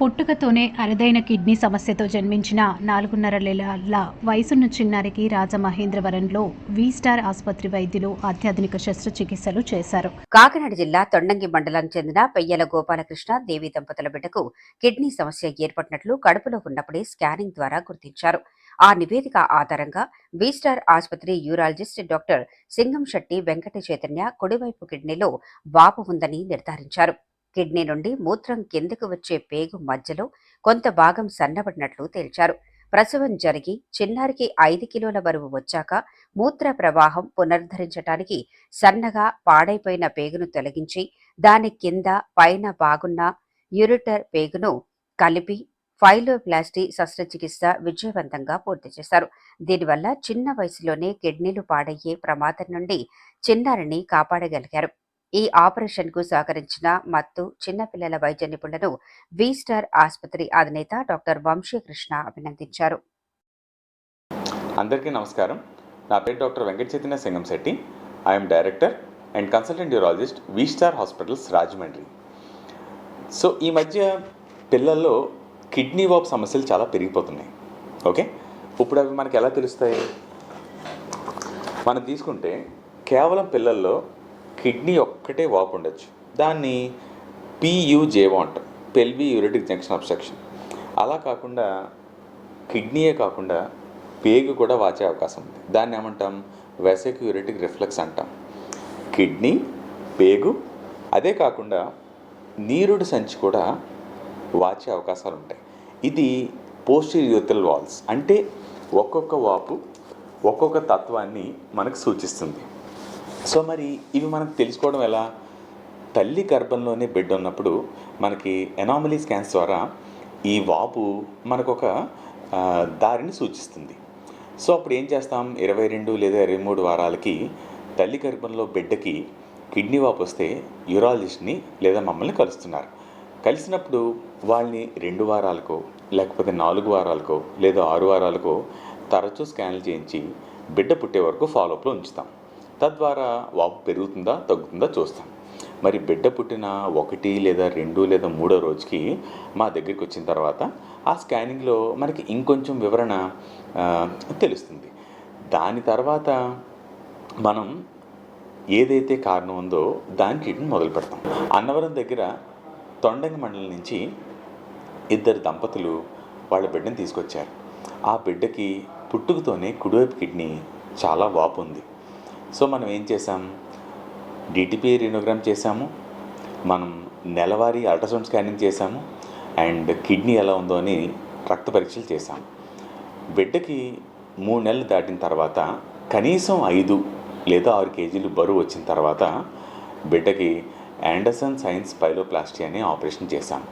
పుట్టుకతోనే అరుదైన కిడ్నీ సమస్యతో జన్మించిన నాలుగున్నర నెలల వయసున్న చిన్నారికి రాజమహేంద్రవరంలో వి స్టార్ ఆసుపత్రి వైద్యులు అత్యాధునిక శస్త్రచికిత్సలు చేశారు. కాకినాడ జిల్లా తొండంగి మండలానికి చెందిన పెయ్యల గోపాలకృష్ణ దేవి దంపతుల బిడ్డకు కిడ్నీ సమస్య ఏర్పడినట్లు కడుపులో ఉన్నప్పుడే స్కానింగ్ ద్వారా గుర్తించారు. ఆ నివేదిక ఆధారంగా బీస్టార్ ఆసుపత్రి యూరాలజిస్ట్ డాక్టర్ సింగం శెట్టి వెంకట చైతన్య కుడివైపు కిడ్నీలో వాపు ఉందని నిర్ధారించారు. కిడ్నీ నుండి మూత్రం కిందకు వచ్చే పేగు మధ్యలో కొంత భాగం సన్నబడినట్లు తేల్చారు. ప్రసవం జరిగి చిన్నారికి ఐదు కిలోల బరువు వచ్చాక మూత్ర ప్రవాహం పునరుద్ధరించటానికి సన్నగా పాడైపోయిన పేగును తొలగించి దాని కింద పైన బాగున్న యూరిటర్ పేగును కలిపి ఫైలోప్లాస్టీ శస్త్రచికిత్స విజయవంతంగా పూర్తి చేశారు. దీనివల్ల చిన్న వయసులోనే కిడ్నీలు పాడయ్యే ప్రమాదం నుండి చిన్నారిని కాపాడగలిగారు. ఈ ఆపరేషన్కు సహకరించిన మత్తు చిన్నపిల్లల వైద్య నిపుణులను వి స్టార్ ఆసుపత్రి అధినేత డాక్టర్ వంశీకృష్ణ అభినందించారు. అందరికీ నమస్కారం. నా పేరు doctor Venkata Chaitanya Singam Shetty. I'm director and consultant urologist V star hospitals Rajahmundry. So ఈ మధ్య పిల్లల్లో కిడ్నీ వాప్ సమస్యలు చాలా పెరిగిపోతున్నాయి. ఓకే? ఇప్పుడు అవి మనకి ఎలా తెలుస్తాయి? మనం తీసుకుంటే కేవలం పిల్లల్లో కిడ్నీ ఒక్కటే వాపు ఉండొచ్చు. దాన్ని పియుజేవో అంటాం పెల్వి యూరిటిక్ జంక్షన్ అబ్స్ట్రక్షన్. అలా కాకుండా కిడ్నీయే కాకుండా పేగు కూడా వాచే అవకాశం ఉంది. దాన్ని ఏమంటాం? వెసక్ యూరిటిక్ రిఫ్లెక్స్ అంటాం. కిడ్నీ పేగు అదే కాకుండా నీరుడు సంచి కూడా వాచే అవకాశాలు ఉంటాయి. ఇది పోస్టీరియోతల్ వాల్స్ అంటే ఒక్కొక్క వాపు ఒక్కొక్క తత్వాన్ని మనకు సూచిస్తుంది. సో మరి ఇవి మనకు తెలుసుకోవడం ఎలా? తల్లి గర్భంలోనే బిడ్డ ఉన్నప్పుడు మనకి ఎనామలీ స్కాన్స్ ద్వారా ఈ వాపు మనకు ఒక దారిని సూచిస్తుంది. సో అప్పుడు ఏం చేస్తాం? ఇరవై రెండు లేదా ఇరవై మూడు వారాలకి తల్లి గర్భంలో బిడ్డకి కిడ్నీ వాపు వస్తే యూరాలజిస్ట్ని లేదా మమ్మల్ని కలుస్తున్నారు. కలిసినప్పుడు వాళ్ళని రెండు వారాలకో లేకపోతే నాలుగు వారాలకో లేదా ఆరు వారాలకో తరచూ స్కాన్లు చేయించి బిడ్డ పుట్టే వరకు ఫాలోఅప్లో ఉంచుతాం. తద్వారా వాపు పెరుగుతుందా తగ్గుతుందా చూస్తాం. మరి బిడ్డ పుట్టిన ఒకటి లేదా రెండు లేదా మూడో రోజుకి మా దగ్గరికి వచ్చిన తర్వాత ఆ స్కానింగ్లో మనకి ఇంకొంచెం వివరణ తెలుస్తుంది. దాని తర్వాత మనం ఏదైతే కారణం ఉందో దాని ట్రీట్మెంట్ మొదలు పెడతాం. అన్నవరం దగ్గర తొండంగి మండలం నుంచి ఇద్దరు దంపతులు వాళ్ళ బిడ్డను తీసుకొచ్చారు. ఆ బిడ్డకి పుట్టుకతోనే కుడివైపు కిడ్నీ చాలా వాపు ఉంది. సో మనం ఏం చేసాం డిటిపి రినోగ్రామ్ చేసాము మనం నెలవారీ అల్ట్రాసౌండ్ స్కానింగ్ చేసాము అండ్ కిడ్నీ ఎలా ఉందో అని రక్త పరీక్షలు చేశాం. బిడ్డకి మూడు నెలలు దాటిన తర్వాత కనీసం ఐదు లేదా ఆరు కేజీలు బరువు వచ్చిన తర్వాత బిడ్డకి యాండర్సన్ సైన్స్ పైలోప్లాస్టీ అనే ఆపరేషన్ చేశాం.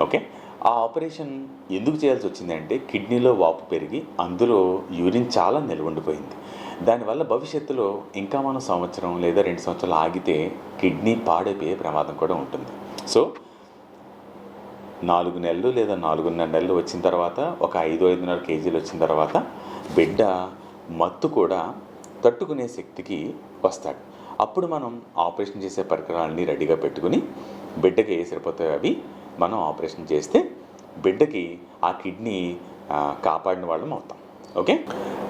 ఓకే? ఆ ఆపరేషన్ ఎందుకు చేయాల్సి వచ్చిందంటే కిడ్నీలో వాపు పెరిగి అందులో యూరిన్ చాలా నిలవండిపోయింది. దానివల్ల భవిష్యత్తులో ఇంకా మనం సంవత్సరం లేదా రెండు సంవత్సరాలు ఆగితే కిడ్నీ పాడైపోయే ప్రమాదం కూడా ఉంటుంది. సో నాలుగు నెలలు లేదా నాలుగున్నర నెలలు వచ్చిన తర్వాత ఒక ఐదు ఐదున్నర కేజీలు వచ్చిన తర్వాత బిడ్డ మత్తు కూడా తట్టుకునే శక్తికి వస్తాడు. అప్పుడు మనం ఆపరేషన్ చేసే పరికరాలని రెడీగా పెట్టుకుని బిడ్డకి ఏ సరిపోతాయో అవి మనం ఆపరేషన్ చేస్తే బిడ్డకి ఆ కిడ్నీ కాపాడిన వాళ్ళం అవుతాం. ఓకే?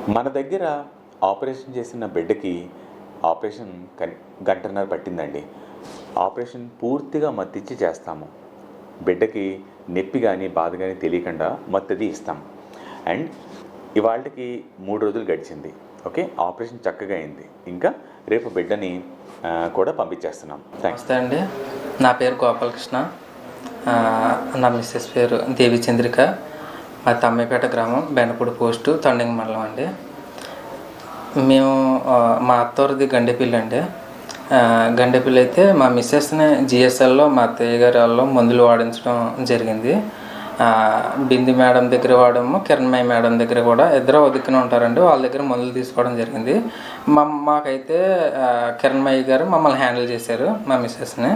మన దగ్గర ఆపరేషన్ చేసిన బిడ్డకి ఆపరేషన్ గంటన్నర పట్టిందండి. ఆపరేషన్ పూర్తిగా మత్తిచ్చి చేస్తాము. బిడ్డకి నొప్పి కానీ బాధ కానీ తెలియకుండా మత్తది ఇస్తాం. అండ్ ఇవాళకి మూడు రోజులు గడిచింది. ఓకే? ఆపరేషన్ చక్కగా అయింది. ఇంకా రేపు బిడ్డని కూడా పంపించేస్తున్నాం. థ్యాంక్స్ అండి. నా పేరు గోపాలకృష్ణ. నా మిస్సెస్ పేరు దేవి చంద్రిక. మా తమ్మిపేట గ్రామం బెండపూడి పోస్టు తొండంగి మండలం అండి. మేము మా అత్తవారిది గండెపిల్లి అండి. గండెపిల్లి అయితే మా మిస్సెస్ని జిఎస్ఎల్లో మా అత్తయ్య గారి వాళ్ళు మందులు వాడించడం జరిగింది. బింది మేడం దగ్గర వాడము కిరణ్మయ్య మేడం దగ్గర కూడా ఇద్దరు ఒదిక్కునే ఉంటారండి. వాళ్ళ దగ్గర మందులు తీసుకోవడం జరిగింది. మా మాకైతే కిరణ్మయ్య గారు మమ్మల్ని హ్యాండిల్ చేశారు మా మిస్సెస్ని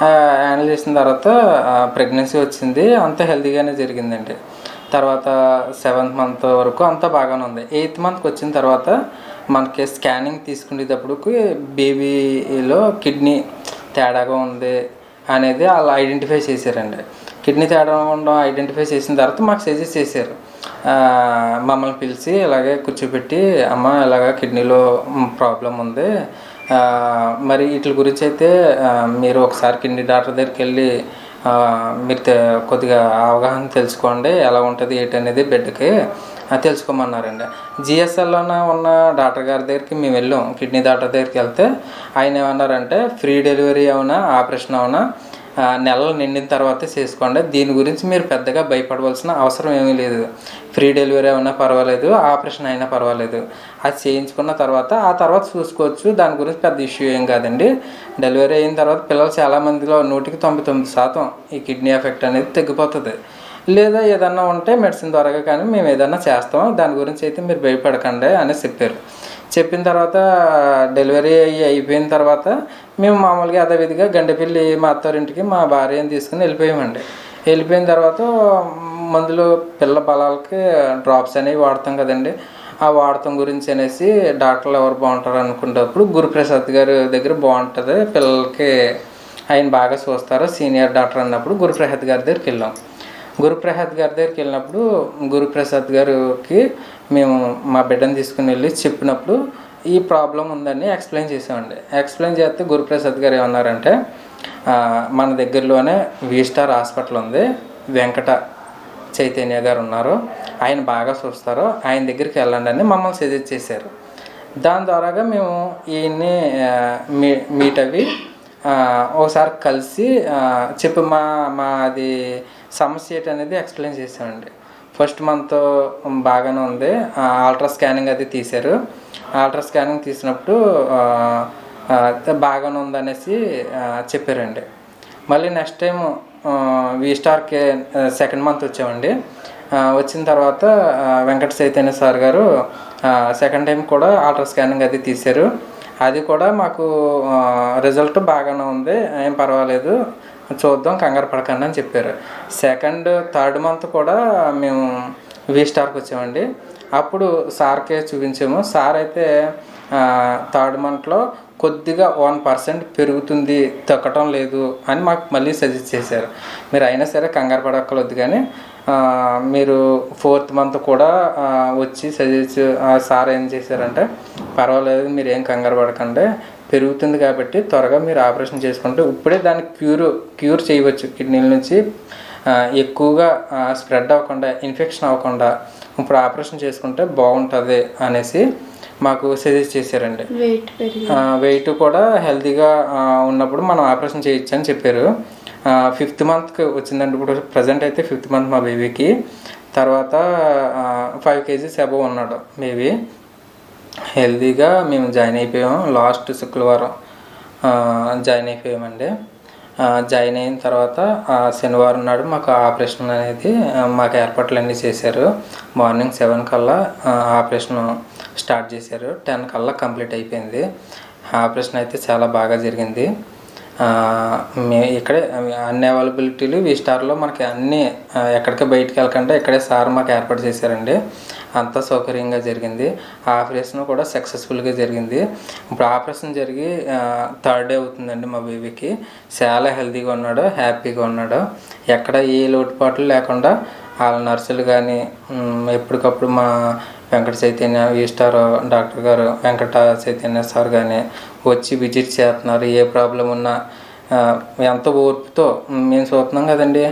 హ్యాండిల్ చేసిన తర్వాత ప్రెగ్నెన్సీ వచ్చింది. అంత హెల్తీగానే జరిగిందండి. తర్వాత సెవెంత్ మంత్ వరకు అంతా బాగానే ఉంది. ఎయిత్ మంత్కి వచ్చిన తర్వాత మనకి స్కానింగ్ తీసుకునేటప్పటికి బేబీలో కిడ్నీ తేడాగా ఉంది అనేది వాళ్ళు ఐడెంటిఫై చేశారండి. కిడ్నీ తేడా ఉండడం ఐడెంటిఫై చేసిన తర్వాత మాకు సజెస్ట్ చేశారు. మమ్మల్ని పిలిచి ఇలాగే కూర్చోబెట్టి అమ్మ ఇలాగ కిడ్నీలో ప్రాబ్లం ఉంది. మరి వీటి గురించి అయితే మీరు ఒకసారి కిడ్నీ డాక్టర్ దగ్గరికి వెళ్ళి మీరు కొద్దిగా అవగాహన తెలుసుకోండి ఎలా ఉంటుంది ఏంటి అనేది బిడ్డకి తెలుసుకోమన్నారండి. జిఎస్ఎల్లోన ఉన్న డాక్టర్ గారి దగ్గరికి మేము వెళ్ళాం. కిడ్నీ డాక్టర్ దగ్గరికి వెళ్తే ఆయన ఏమన్నారంటే ఫ్రీ డెలివరీ అవునా ఆపరేషన్ అవునా? నెలలు నిండిన తర్వాతే చేసుకోండి. దీని గురించి మీరు పెద్దగా భయపడవలసిన అవసరం ఏమీ లేదు. ఫ్రీ డెలివరీ అయినా పర్వాలేదు ఆపరేషన్ అయినా పర్వాలేదు. అది చేయించుకున్న తర్వాత ఆ తర్వాత చూసుకోవచ్చు. దాని గురించి పెద్ద ఇష్యూ ఏం కాదండి. డెలివరీ అయిన తర్వాత పిల్లలు చాలామందిలో నూటికి తొంభై తొమ్మిది శాతం ఈ కిడ్నీ ఎఫెక్ట్ అనేది తగ్గిపోతుంది. లేదా ఏదన్నా ఉంటే మెడిసిన్ ద్వారా కానీ మేము ఏదన్నా చేస్తాం. దాని గురించి అయితే మీరు భయపడకండి అని చెప్పారు. చెప్పిన తర్వాత డెలివరీ అయ్యి అయిపోయిన తర్వాత మేము మామూలుగా యథావిధిగా గండెపల్లి మా అత్తారింటికి మా భార్యని తీసుకుని వెళ్ళిపోయామండి. వెళ్ళిపోయిన తర్వాత మందులు పిల్ల బలాలకి డ్రాప్స్ అనేవి వాడతాం కదండి. ఆ వాడటం గురించి అనేసి డాక్టర్లు ఎవరు బాగుంటారు అనుకున్నప్పుడు గురుప్రసాద్ గారి దగ్గర బాగుంటుంది పిల్లలకి ఆయన బాగా చూస్తారు సీనియర్ డాక్టర్ అన్నప్పుడు గురుప్రసాద్ గారి దగ్గరికి వెళ్ళాం. గురుప్రసాద్ గారి దగ్గరికి వెళ్ళినప్పుడు గురుప్రసాద్ గారికి మేము మా బిడ్డను తీసుకుని వెళ్ళి చెప్పినప్పుడు ఈ ప్రాబ్లం ఉందని ఎక్స్ప్లెయిన్ చేసామండి ఎక్స్ప్లెయిన్ చేస్తే గురుప్రసాద్ గారు ఏమన్నారంటే మన దగ్గరలోనే వి స్టార్ హాస్పిటల్ ఉంది. వెంకట చైతన్య గారు ఉన్నారు. ఆయన బాగా చూస్తారు. ఆయన దగ్గరికి వెళ్ళండి అని మమ్మల్ని సజెస్ట్ చేశారు. దాని ద్వారాగా మేము ఈయన్ని మీ మీట్ అవి ఒకసారి కలిసి చెప్పు మా మా అది సమస్య ఏంటి అనేది ఎక్స్ప్లెయిన్ చేసామండి ఫస్ట్ మంత్ బాగానే ఉంది. ఆల్ట్రా స్కానింగ్ అది తీశారు. ఆల్ట్రా స్కానింగ్ తీసినప్పుడు బాగానే ఉందనేసి చెప్పారండి. మళ్ళీ నెక్స్ట్ టైం వి స్టార్కి సెకండ్ మంత్ వచ్చామండి. వచ్చిన తర్వాత వెంకట చైతన్య సార్ గారు సెకండ్ టైం కూడా ఆల్ట్రా స్కానింగ్ అది తీశారు. అది కూడా మాకు రిజల్ట్ బాగానే ఉంది. ఏం పర్వాలేదు. చూద్దాం కంగారు పడకండి అని చెప్పారు. సెకండ్ థర్డ్ మంత్ కూడా మేము వి స్టార్కి వచ్చామండి. అప్పుడు సార్కే చూపించాము. సార్ అయితే థర్డ్ మంత్లో కొద్దిగా వన్ పర్సెంట్ పెరుగుతుంది తగ్గటం లేదు అని మాకు మళ్ళీ సజెస్ట్ చేశారు. మీరు అయినా సరే కంగారు పడక్కర్లేదు కానీ మీరు ఫోర్త్ మంత్ కూడా వచ్చి సజెస్ట్ ఆ, సార్ ఏం చేశారంటే పర్వాలేదు మీరు ఏం కంగారు పడకండి. పెరుగుతుంది కాబట్టి త్వరగా మీరు ఆపరేషన్ చేసుకుంటే ఇప్పుడే దానికి క్యూర్ క్యూర్ చేయవచ్చు. కిడ్నీల నుంచి ఎక్కువగా స్ప్రెడ్ అవ్వకుండా ఇన్ఫెక్షన్ అవ్వకుండా ఇప్పుడు ఆపరేషన్ చేసుకుంటే బాగుంటుంది అనేసి మాకు సజెస్ట్ చేశారండి. వెయిట్ కూడా హెల్తీగా ఉన్నప్పుడు మనం ఆపరేషన్ చేయొచ్చు అని చెప్పారు. ఫిఫ్త్ మంత్కి వచ్చిందండి. ఇప్పుడు ప్రజెంట్ అయితే ఫిఫ్త్ మంత్ మా బేబీకి. తర్వాత ఫైవ్ కేజీస్ అబవ్ ఉన్నాడు బేబీ. హెల్తీగా మేము జాయిన్ అయిపోయాము లాస్ట్ శుక్రవారం జాయిన్ అయిపోయామండి. జాయిన్ అయిన తర్వాత శనివారం నాడు మాకు ఆపరేషన్ అనేది మాకు ఏర్పాట్లు అన్నీ చేశారు. మార్నింగ్ సెవెన్ కల్లా ఆపరేషన్ స్టార్ట్ చేశారు. టెన్ కల్లా కంప్లీట్ అయిపోయింది. ఆపరేషన్ అయితే చాలా బాగా జరిగింది. మే ఇక్కడే అన్ని అవైలబిలిటీలు ఈ స్టార్లో మనకి అన్నీ ఎక్కడికి బయటికి వెళ్ళకుండా ఇక్కడే సార్ మాకు ఏర్పాటు చేశారండి. అంతా సౌకర్యంగా జరిగింది. ఆపరేషన్ కూడా సక్సెస్ఫుల్గా జరిగింది. ఇప్పుడు ఆపరేషన్ జరిగి థర్డ్ డే అవుతుందండి మా బేబీకి చాలా హెల్తీగా ఉన్నాడు హ్యాపీగా ఉన్నాడు. ఎక్కడ ఏ లోటుపాట్లు లేకుండా వాళ్ళ నర్సులు కానీ ఎప్పటికప్పుడు మా వెంకట చైతన్య ఈ స్టార్ డాక్టర్ గారు వెంకట చైతన్య సార్ కానీ వచ్చి విజిట్ చేస్తున్నారు. ఏ ప్రాబ్లం ఉన్నా ఎంత ఓర్పుతో మేము చూస్తున్నాం కదండి.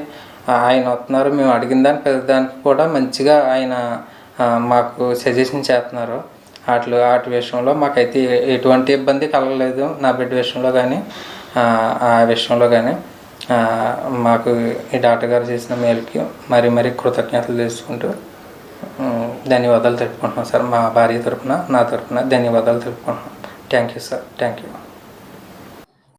ఆయన వస్తున్నారు. మేము అడిగిన దానికి పెద్ద దానికి కూడా మంచిగా ఆయన మాకు సజెషన్ చేస్తున్నారు. వాటి వాటి విషయంలో మాకైతే ఎటువంటి ఇబ్బంది కలగలేదు. నా బిడ్డ విషయంలో కానీ ఆ, విషయంలో కానీ మాకు ఈ డాక్టర్ గారు చేసిన మేలుకి మరీ మరీ కృతజ్ఞతలు తెలుసుకుంటూ ధన్యవాదాలు తెలుపుకుంటున్నాం సార్. మా భార్య తరపున నా తరపున ధన్యవాదాలు తెలుపుకుంటున్నాం. Thank you sir thank you